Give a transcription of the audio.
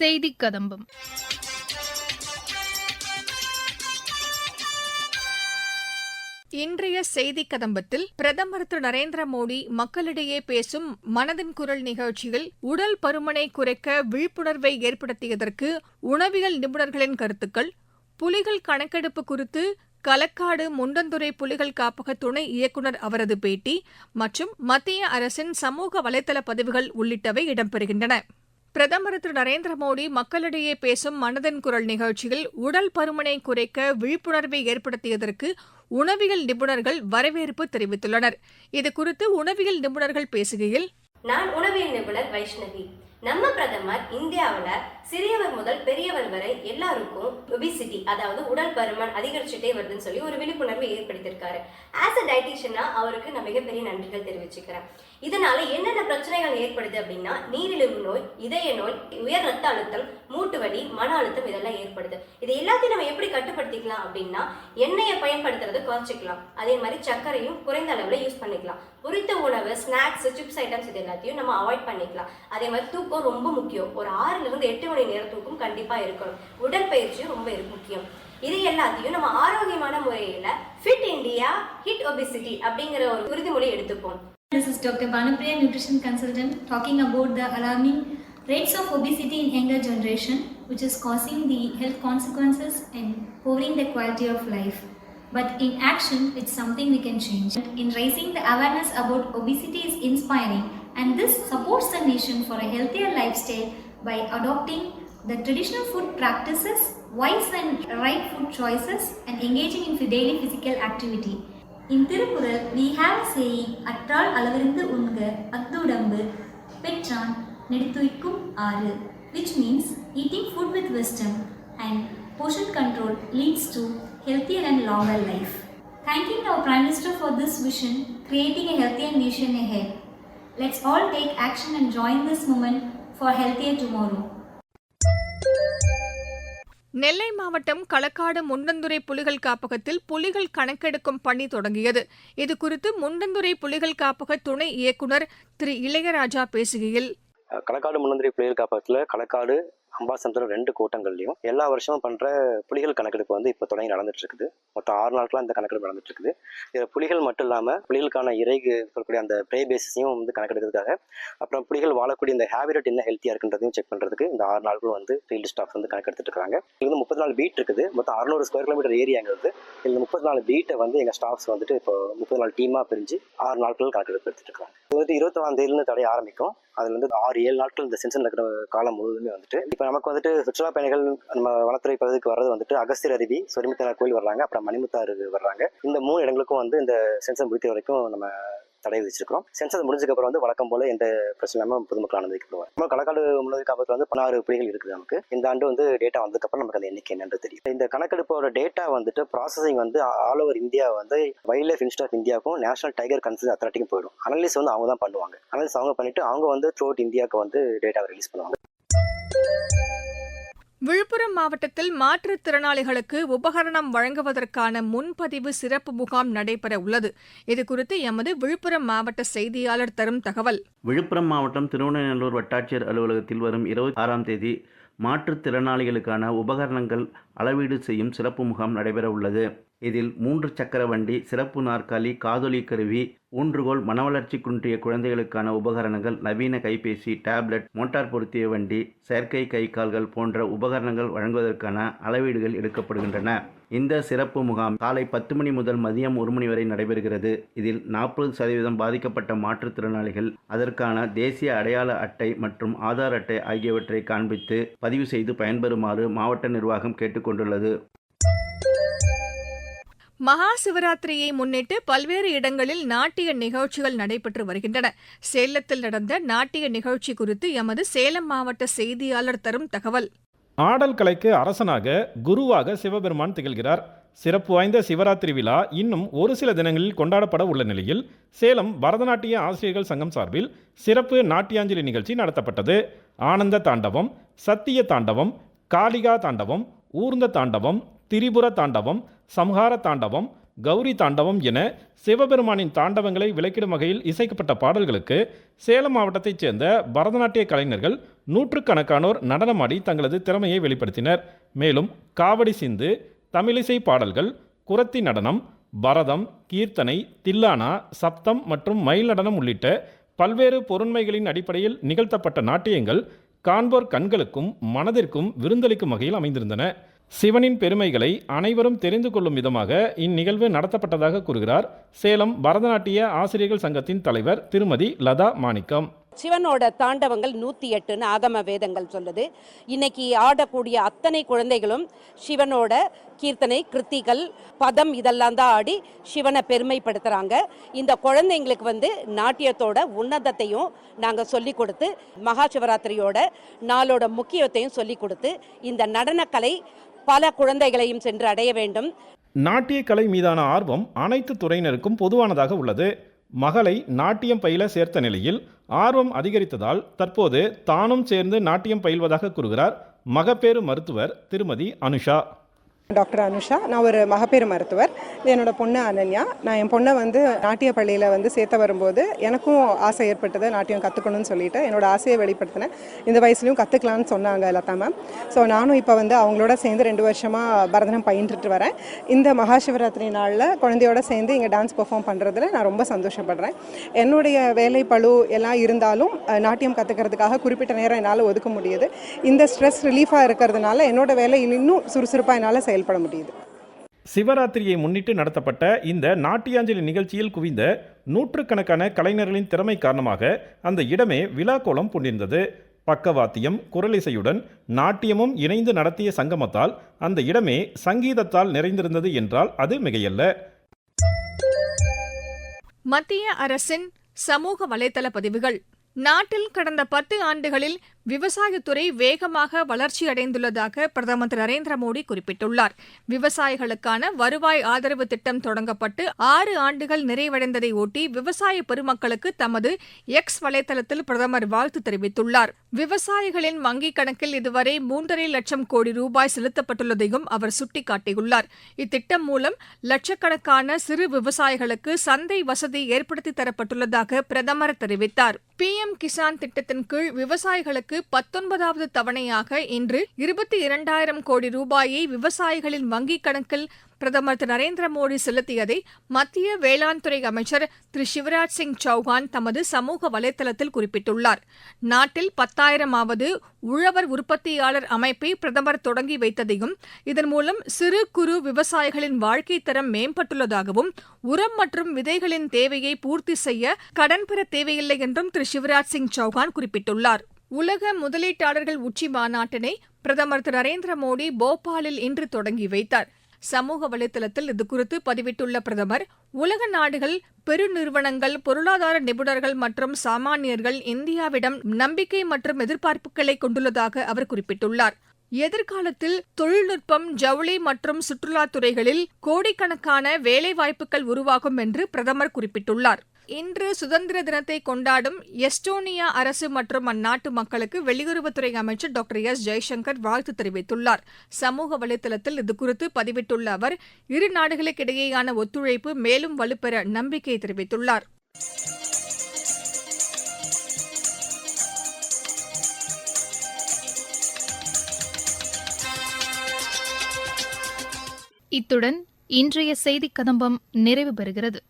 செய்திக் கதம்பம் இன்றைய செய்தி கதம்பத்தில் பிரதமர் திரு நரேந்திர மோடி மக்களிடையே பேசும் மனதின் குரல் நிகழ்ச்சியில் உடல் பருமனை குறைக்க விழிப்புணர்வை ஏற்படுத்தியதற்கு உணவியல் நிபுணர்களின் கருத்துக்கள் புலிகள் கணக்கெடுப்பு குறித்து களக்காடு முண்டந்துறை புலிகள் காப்பக துணை இயக்குநர் அவரது பேட்டி மற்றும் மத்திய அரசின் சமூக வலைதள பதிவுகள் உள்ளிட்டவை இடம்பெறுகின்றன. பிரதமர் திரு நரேந்திர மோடி மக்களிடையே பேசும் மனதின் குரல் நிகழ்ச்சியில் உடல் பருமனை குறைக்க விழிப்புணர்வை ஏற்படுத்தியதற்கு உணவியல் நிபுணர்கள் வரவேற்பு தெரிவித்துள்ளனர். இதுகுறித்து உணவியல் நிபுணர்கள் பேசுகையில் நான் உணவியல் நிபுணர் வைஷ்ணவி. நம்ம பிரதமர் இந்தியாவில் சிறியவர் முதல் பெரியவர் வரை எல்லாருக்கும் ஒபிசிட்டி அதாவது உடல் பருமன் அதிகரிச்சுட்டே வருதுன்னு சொல்லி ஒரு விழிப்புணர்வு ஏற்படுத்தியிருக்காரு. ஆஸ் அ டயட்டிஷியனா அவருக்கு நான் மிகப்பெரிய நன்றிகள் தெரிவிச்சுக்கிறேன். இதனால என்னென்ன பிரச்சனைகள் ஏற்படுது அப்படின்னா நீரிழிவு நோய் இதய நோய் உயர் ரத்த அழுத்தம் மூட்டு வலி மன அழுத்தம் இதெல்லாம் ஏற்படுது. இது எல்லாத்தையும் நம்ம எப்படி கட்டுப்படுத்திக்கலாம் அப்படின்னா எண்ணெயை பயன்படுத்துறதை குறைச்சிக்கலாம். அதே மாதிரி சர்க்கரையும் குறைந்த அளவில் யூஸ் பண்ணிக்கலாம். உரித்த உணவு ஸ்நாக்ஸ் சிப்ஸ் ஐட்டம்ஸ் இது எல்லாத்தையும் நம்ம அவாய்ட் பண்ணிக்கலாம். அதே மாதிரி தூக்கம் ரொம்ப முக்கியம். ஒரு ஆறுல இருந்து எட்டு மணி மணி நேர தூக்கம் கண்டிப்பாக இருக்கணும் உடற்பயிற்சியும் ரொம்ப முக்கியம் இது எல்லாத்தையும் நம்ம ஆரோக்கியமான முறையில ஃபிட் இந்தியா ஹிட் ஒபிசிட்டி அப்படிங்கிற ஒரு உறுதிமொழி எடுத்துப்போம் This is Dr. Banupriya, nutrition consultant, talking about the alarming rates of obesity in younger generation, which is causing the health consequences and lowering the quality of life. But in action, it's something we can change. In raising the awareness about obesity is inspiring, and this supports the nation for a healthier lifestyle by adopting the traditional food practices, wise and right food choices, and engaging in daily physical activity. In Tiruppural, we have a saying, அற்றால் அளவிருந்து உண்க அத்துடம்பு பெற்றான் நெடுத்துய்க்கும் ஆறு which means eating food with wisdom and portion control leads to healthier and longer life. Thanking our Prime Minister for this vision, creating a healthier nation ahead. Let's all take action and join this movement for healthier tomorrow. நெல்லை மாவட்டம் களக்காடு முண்டந்துறை புலிகள் காப்பகத்தில் புலிகள் கணக்கெடுக்கும் பணி தொடங்கியது இதுகுறித்து முண்டந்துறை புலிகள் காப்பக துணை இயக்குநர் திரு இளையராஜா பேசுகையில் களக்காடு முன்னந்திரி புலிகள் காப்பகத்தில் களக்காடு அம்பாசமுத்திரம் ரெண்டு கூட்டங்கள்லையும் எல்லா வருஷமும் பண்ணுற புலிகள் கணக்கெடுப்பு வந்து இப்போ தொடங்கி நடந்துட்டு இருக்குது மொத்தம் ஆறு நாட்களாக இந்த கணக்கெடுப்பு நடந்துட்டு இருக்குது இதில் புலிகள் மட்டும் இல்லாமல் புலிகளுக்கான இறைக்கு சொல்லக்கூடிய அந்த ப்ரே பேசிஸையும் வந்து கணக்கெடுக்கிறதுக்காக அப்புறம் புலிகள் வாழக்கூடிய இந்த ஹேபிரட் என்ன ஹெல்த்தியாக இருக்குன்றதையும் செக் பண்ணுறதுக்கு இந்த ஆறு நாட்களும் வந்து ஃபீல்டு ஸ்டாஃப் வந்து கணக்கெடுத்துட்டு இருக்காங்க. இது வந்து முப்பத்தி நாலு பீட் இருக்குது. மொத்தம் அறுநூறு ஸ்கொயர் கிலோமீட்டர் ஏரியாங்கிறது இந்த முப்பத்தி நாலு பீட்டை வந்து எங்கள் ஸ்டாஃப்ஸ் வந்துட்டு இப்போ முப்பத்தி நாலு டீமாக பிரிஞ்சு ஆறு நாட்கள் கணக்கெடுப்பு எடுத்துட்டு இருக்காங்க. இது வந்து இருபத்தொன்னாம் தேதியிலிருந்து தடைய ஆரம்பிக்கும். அதுல இருந்து ஆறு ஏழு நாட்கள் இந்த சென்சன் இருக்கிற காலம் முழுவதுமே வந்துட்டு இப்போ நமக்கு வந்துட்டு சுற்றுலா பயணிகள் நம்ம வனத்துறை பகுதிக்கு வர்றது வந்துட்டு அகஸ்தியர் அருவி சொரிமுத்தனார் கோயில் வர்றாங்க அப்புறம் மணிமுத்தாறு வர்றாங்க. இந்த மூணு இடங்களுக்கும் வந்து இந்த சென்சன் முடிக்கிற வரைக்கும் நம்ம தடை விதிச்சிருக்கிறோம். சென்சஸ் முடிஞ்சதுக்கு அப்புறம் வந்து வழக்கம் போல எந்த பிரச்சனை இல்லாமல் பொதுமக்கள் அனுமதிக்கப்படுவார் நம்ம களக்காடு முழுவதும் காப்பத்தில் வந்து பதினாறு புலிகள் இருக்குது நமக்கு. இந்த ஆண்டு வந்து டேட்டா வந்ததுக்கப்புறம் நமக்கு அந்த எண்ணிக்கை என்னன்னு தெரியும். இந்த கணக்கெடுப்போட டேட்டா வந்துட்டு ப்ராசஸிங் வந்து ஆல் ஓவர் இந்தியா வந்து வைல்ட் லைஃப் இன்ஸ்டியூட் ஆஃப் இந்தியாவுக்கும் நேஷனல் டைகர் கன்சர்ன் அத்தாரிட்டிக்கும் போயிடும். அனலிஸ் வந்து அவங்க தான் பண்ணுவாங்க. அனலிஸ் அவங்க பண்ணிட்டு அவங்க வந்து த்ரூ அவுட் இந்தியாவுக்கு வந்து டேட்டாவை ரிலீஸ் பண்ணுவாங்க. விழுப்புரம் மாவட்டத்தில் மாற்றுத்திறனாளிகளுக்கு உபகரணம் வழங்குவதற்கான முன்பதிவு சிறப்பு முகாம் நடைபெற உள்ளது. இதுகுறித்து எமது விழுப்புரம் மாவட்ட செய்தியாளர் தரும் தகவல். விழுப்புரம் மாவட்டம் திருவண்ணநல்லூர் வட்டாட்சியர் அலுவலகத்தில் வரும் இருபத்தி ஆறாம் தேதி மாற்றுத்திறனாளிகளுக்கான உபகரணங்கள் அளவீடு செய்யும் சிறப்பு முகாம் நடைபெற உள்ளது. இதில் மூன்று சக்கர வண்டி சிறப்பு நாற்காலி காதொலி கருவி ஊன்றுகோல் மனவளர்ச்சி குன்றிய குழந்தைகளுக்கான உபகரணங்கள் நவீன கைபேசி டேப்லெட் மோட்டார் பொருத்திய வண்டி செயற்கை கை கால்கள் போன்ற உபகரணங்கள் வழங்குவதற்கான அளவீடுகள் எடுக்கப்படுகின்றன. இந்த சிறப்பு முகாம் காலை பத்து மணி முதல் மதியம் ஒரு மணி வரை நடைபெறுகிறது. இதில் நாற்பது சதவீதம் பாதிக்கப்பட்ட மாற்றுத்திறனாளிகள் அதற்கான தேசிய அடையாள அட்டை மற்றும் ஆதார் அட்டை ஆகியவற்றை காண்பித்து பதிவு செய்து பயன்பெறுமாறு மாவட்ட நிர்வாகம் கேட்டுக்கொண்டுள்ளது. மகா சிவராத்திரியை முன்னிட்டு பல்வேறு இடங்களில் நாட்டிய நிகழ்ச்சிகள் நடைபெற்று வருகின்றன. சேலத்தில் நடந்த நாட்டிய நிகழ்ச்சி குறித்து எமது சேலம் மாவட்ட செய்தியாளர் தரும் தகவல். ஆடல் கலைக்கு அரசனாக குருவாக சிவபெருமான் திகழ்கிறார். சிறப்பு வாய்ந்த சிவராத்திரி விழா இன்னும் ஒரு சில தினங்களில் கொண்டாடப்பட உள்ள நிலையில் சேலம் பரதநாட்டிய ஆசிரியர்கள் சங்கம் சார்பில் சிறப்பு நாட்டியாஞ்சலி நிகழ்ச்சி நடத்தப்பட்டது. ஆனந்த தாண்டவம் சத்திய தாண்டவம் காளிகா தாண்டவம் ஊர்ந்த தாண்டவம் திரிபுர தாண்டவம் சம்ஹார தாண்டவம் கௌரி தாண்டவம் என சிவபெருமானின் தாண்டவங்களை விளக்கிடும் வகையில் இசைக்கப்பட்ட பாடல்களுக்கு சேலம் மாவட்டத்தைச் சேர்ந்த பரதநாட்டிய கலைஞர்கள் நூற்றுக்கணக்கானோர் நடனமாடி தங்களது திறமையை வெளிப்படுத்தினர். மேலும் காவடி சிந்து தமிழிசை பாடல்கள் குரத்தி நடனம் பரதம் கீர்த்தனை தில்லானா சப்தம் மற்றும் மயில் நடனம் உள்ளிட்ட பல்வேறு பொருண்மைகளின் அடிப்படையில் நிகழ்த்தப்பட்ட நாட்டியங்கள் காண்போர் கண்களுக்கும் மனதிற்கும் விருந்தளிக்கும் வகையில் அமைந்திருந்தன. சிவனின் பெருமைகளை அனைவரும் தெரிந்து கொள்ளும் விதமாக இந்நிகழ்வு நடத்தப்பட்டதாக கூறுகிறார் சேலம் பரதநாட்டிய ஆசிரியர்கள் சங்கத்தின் தலைவர் திருமதி லதா மாணிக்கம். சிவனோட தாண்டவங்கள் நூற்றி எட்டுன்னு ஆகம வேதங்கள் சொல்லுது. இன்னைக்கு ஆடக்கூடிய அத்தனை குழந்தைகளும் சிவனோட கீர்த்தனை கிருத்திகள் பதம் இதெல்லாம் தான் ஆடி சிவனை பெருமைப்படுத்துகிறாங்க இந்த குழந்தைங்களுக்கு வந்து நாட்டியத்தோட உன்னதத்தையும் நாங்கள் சொல்லி கொடுத்து மகா சிவராத்திரியோட நாளோட முக்கியத்தையும் சொல்லி கொடுத்து இந்த நடனக்கலை பல குழந்தைகளையும் சென்று அடைய வேண்டும். நாட்டிய கலை மீதான ஆர்வம் அனைத்து துறையினருக்கும் பொதுவானதாக உள்ளது. மகளை நாட்டியம் பயில சேர்த்த நிலையில் ஆர்வம் அதிகரித்ததால் தற்போது தானும் சேர்ந்து நாட்டியம் பயில்வதாக கூறுகிறார் மகப்பேறு மருத்துவர் திருமதி அனுஷா. டாக்டர் அனுஷா. நான் ஒரு மகப்பேறு மருத்துவர். இது என்னோட பொண்ணு அனன்யா. நான் என் பொண்ணை வந்து நாட்டிய பள்ளியில் வந்து சேர்த்த வரும்போது எனக்கும் ஆசை ஏற்பட்டது நாட்டியம் கற்றுக்கணும்னு சொல்லிட்டு என்னோட ஆசையை வெளிப்படுத்தினேன். இந்த வயசுலையும் கற்றுக்கலான்னு சொன்னாங்க லதா மேம் ஸோ நானும் இப்போ வந்து அவங்களோட சேர்ந்து ரெண்டு வருஷமாக பரதனம் பயின்றுட்டு வரேன். இந்த மகாசிவராத்திரி நாளில் குழந்தையோட சேர்ந்து இங்கே டான்ஸ் பெர்ஃபார்ம் பண்ணுறதுல நான் ரொம்ப சந்தோஷப்படுறேன். என்னுடைய வேலை பளு எல்லாம் இருந்தாலும் நாட்டியம் கற்றுக்கிறதுக்காக குறிப்பிட்ட நேரம் என்னால் ஒதுக்க முடியுது. இந்த ஸ்ட்ரெஸ் ரிலீஃபாக இருக்கிறதுனால என்னோட வேலை இன்னும் சுறுசுறுப்பாக என்னால் செயல்பட முடியுது. சிவராத்திரியை முன்னிட்டு நடத்தப்பட்ட இந்த நாட்டியாஞ்சலி நிகழ்ச்சியில் குவிந்த நூற்றுக்கணக்கான கலைஞர்களின் திறமை காரணமாக அந்த இடமே விழாக்கோலம் பூண்டிருந்தது. பக்கவாத்தியம் குரலிசையுடன் நாட்டியமும் இணைந்து நடத்திய சங்கமத்தால் அந்த இடமே சங்கீதத்தால் நிறைந்திருந்தது என்றால் அது மிகையல்ல. மத்திய அரசின் சமூக வலைதள பதிவுகள் நாட்டில் கடந்த பத்து ஆண்டுகளில் விவசாயத்துறை வேகமாக வளர்ச்சியடைந்துள்ளதாக பிரதமர் திரு நரேந்திர மோடி குறிப்பிட்டுள்ளார். விவசாயிகளுக்கான வருவாய் ஆதரவு திட்டம் தொடங்கப்பட்டு ஆறு ஆண்டுகள் நிறைவடைந்ததை ஒட்டி விவசாய பெருமக்களுக்கு தமது எக்ஸ் வலைதளத்தில் பிரதமர் வாழ்த்து தெரிவித்துள்ளார். விவசாயிகளின் வங்கிக் கணக்கில் இதுவரை மூன்றரை லட்சம் கோடி ரூபாய் செலுத்தப்பட்டுள்ளதையும் அவர் சுட்டிக்காட்டியுள்ளார். இத்திட்டம் மூலம் லட்சக்கணக்கான சிறு விவசாயிகளுக்கு சந்தை வசதி ஏற்படுத்தி தரப்பட்டுள்ளதாக பிரதமர் தெரிவித்தார். பி எம் கிசான் திட்டத்தின் கீழ் விவசாயிகளுக்கு பத்தொன்பதாவது தவணையாக இன்று இருபத்தி இரண்டாயிரம் கோடி ரூபாயை விவசாயிகளின் வங்கிக் கணக்கில் பிரதமர் திரு நரேந்திர மோடி செலுத்தியதை மத்திய வேளாண் துறை அமைச்சர் திரு சிவராஜ் சிங் சௌஹான் தமது சமூக வலைதளத்தில் குறிப்பிட்டுள்ளார். நாட்டில் பத்தாயிரமாவது உழவர் உற்பத்தியாளர் அமைப்பை பிரதமர் தொடங்கி வைத்ததையும் இதன் மூலம் சிறு குறு விவசாயிகளின் வாழ்க்கை தரம் மேம்பட்டுள்ளதாகவும் உரம் மற்றும் விதைகளின் தேவையை பூர்த்தி செய்ய கடன் பெற தேவையில்லை என்றும் திரு சிவராஜ் சிங் சௌஹான் குறிப்பிட்டுள்ளார். உலக முதலீட்டாளர்கள் உச்சி மாநாட்டினை பிரதமர் திரு நரேந்திர மோடி போபாலில் இன்று தொடங்கி வைத்தார். சமூக வலைதளத்தில் இதுகுறித்து பதிவிட்டுள்ள பிரதமர் உலக நாடுகள் பெருநிறுவனங்கள் பொருளாதார நிபுணர்கள் மற்றும் சாமானியர்கள் இந்தியாவிடம் நம்பிக்கை மற்றும் எதிர்பார்ப்புகளை கொண்டுள்ளதாக அவர் குறிப்பிட்டுள்ளார். எதிர்காலத்தில் தொழில்நுட்பம் ஜவுளி மற்றும் சுற்றுலாத் துறைகளில் கோடிக்கணக்கான வேலைவாய்ப்புகள் உருவாகும் என்று பிரதமர் குறிப்பிட்டுள்ளார். இன்று சுதந்திர தினத்தை கொண்டாடும் எஸ்டோனியா அரசு மற்றும் அந்நாட்டு மக்களுக்கு வெளியுறவுத்துறை அமைச்சர் டாக்டர் எஸ் ஜெய்சங்கர் வாழ்த்து தெரிவித்துள்ளார். சமூக வலைதளத்தில் இதுகுறித்து பதிவிட்டுள்ள அவர் இரு நாடுகளுக்கிடையேயான ஒத்துழைப்பு மேலும் வலுப்பெற நம்பிக்கை தெரிவித்துள்ளார். இத்துடன் இன்றைய செய்திக் கதம்பம் நிறைவு பெறுகிறது.